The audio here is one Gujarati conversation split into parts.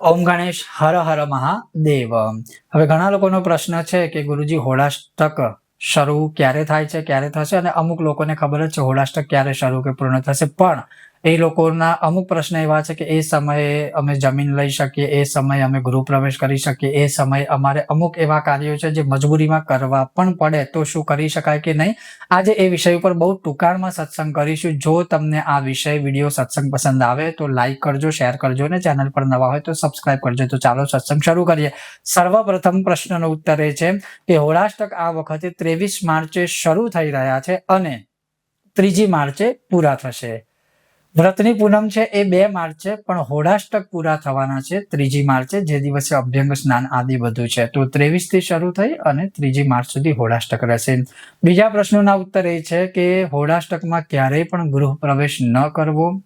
ઓમ ગણેશ હર હર મહાદેવ. હવે ઘણા લોકોનો પ્રશ્ન છે કે ગુરુજી હોળાષ્ટક શરૂ ક્યારે થાય છે, ક્યારે થશે? અને અમુક લોકોને ખબર જ છે હોળાષ્ટક ક્યારે શરૂ કે પૂર્ણ થશે. પણ એ લોકોના અમુક પ્રશ્ન એવા છે કે એ સમયે અમે જમીન લઈ શકીએ, એ સમયે અમે ગૃહ પ્રવેશ કરી શકીએ, એ સમયે અમારે અમુક એવા કાર્યો છે જે મજબૂરીમાં કરવા પણ પડે, તો શું કરી શકાય કે નહીં? આજે એ વિષય ઉપર બહુ ટૂંકાણમાં સત્સંગ કરીશું. જો તમને આ વિષય, વીડિયો સત્સંગ પસંદ આવે તો લાઈક કરજો, શેર કરજો અને ચેનલ પર નવા હોય તો સબસ્ક્રાઈબ કરજો. તો ચાલો સત્સંગ શરૂ કરીએ. સર્વપ્રથમ પ્રશ્નનો ઉત્તર એ છે કે હોળાષ્ટક આ વખતે ત્રેવીસ માર્ચે શરૂ થઈ રહ્યા છે અને ત્રીજી માર્ચે પૂરા થશે. વ્રતની પૂનમ છે એ બે માર્ચે પણ હોળાષ્ટક પૂરા થવાના છે, ત્રીજી માર્ચે જે દિવસે અભ્યંગ સ્નાન આદિ બધું છે. તો ત્રેવીસથી શરૂ થઈ અને ત્રીજી માર્ચ સુધી હોળાષ્ટક રહેશે. બીજા પ્રશ્નોના ઉત્તર એ છે કે હોળાષ્ટકમાં ક્યારેય પણ ગૃહ પ્રવેશ ન કરવો.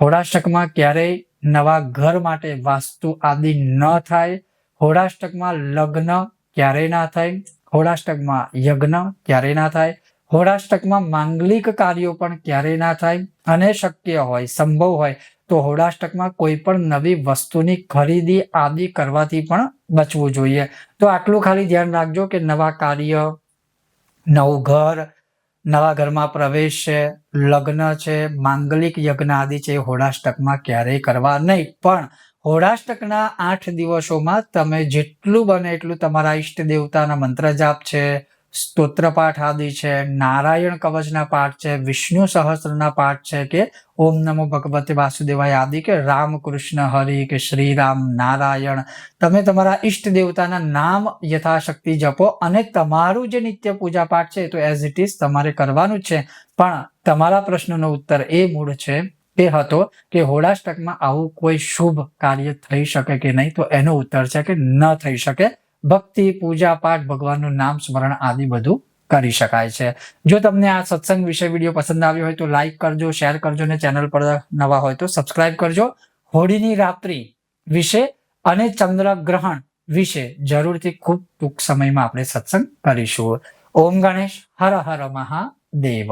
હોળાષ્ટકમાં ક્યારેય નવા ઘર માટે વાસ્તુ આદિ ન થાય. હોળાષ્ટકમાં લગ્ન ક્યારેય ના થાય. હોળાષ્ટકમાં યજ્ઞ ક્યારેય ના થાય. હોળાષ્ટકમાં માંગલિક કાર્યો પણ ક્યારેય ના થાય અને શક્ય હોય, સંભવ હોય, તો હોળાષ્ટકમાં કોઈ પણ નવી વસ્તુની ખરીદી આદિ કરવાથી પણ બચવું જોઈએ. તો આટલું ખાલી ધ્યાન રાખજો કે નવા કાર્ય, નવું ઘર, નવા ઘરમાં પ્રવેશ છે, લગ્ન છે, માંગલિક યજ્ઞ આદિ છે, એ હોળાષ્ટકમાં ક્યારેય કરવા નહીં. પણ હોળાષ્ટકના આઠ દિવસોમાં તમે જેટલું બને એટલું તમારા ઈષ્ટ દેવતાના મંત્ર જાપ છે સ્તોત્ર પાઠ આદિ છે, નારાયણ કવચના પાઠ છે, વિષ્ણુ સહસ્ત્રના પાઠ છે કે ઓમ નમો ભગવતે વાસુદેવાય આદિ કે રામકૃષ્ણ હરિ કે શ્રી રામ નારાયણ. તમે તમારા ઈષ્ટ દેવતાના નામ યથાશક્તિ જપો અને તમારું જે નિત્ય પૂજા પાઠ છે તો એઝ ઇટ ઇઝ તમારે કરવાનું છે. પણ તમારા પ્રશ્નનો ઉત્તર એ મૂળ છે તે હતો કે હોળાષ્ટકમાં આવું કોઈ શુભ કાર્ય થઈ શકે કે નહીં? તો એનો ઉત્તર છે કે ન થઈ શકે. ભક્તિ, પૂજા પાઠ, ભગવાનનું નામ સ્મરણ આદિ બધું કરી શકાય છે. જો તમને આ સત્સંગ વિશે વીડિયો પસંદ આવ્યો હોય તો લાઈક કરજો શેર કરજો અને ચેનલ પર નવા હોય તો સબસ્ક્રાઇબ કરજો. હોળીની રાત્રિ વિશે અને ચંદ્રગ્રહણ વિશે જરૂરથી ખૂબ ટૂંક સમયમાં આપણે સત્સંગ કરીશું. ઓમ ગણેશ, હર હર મહાદેવ.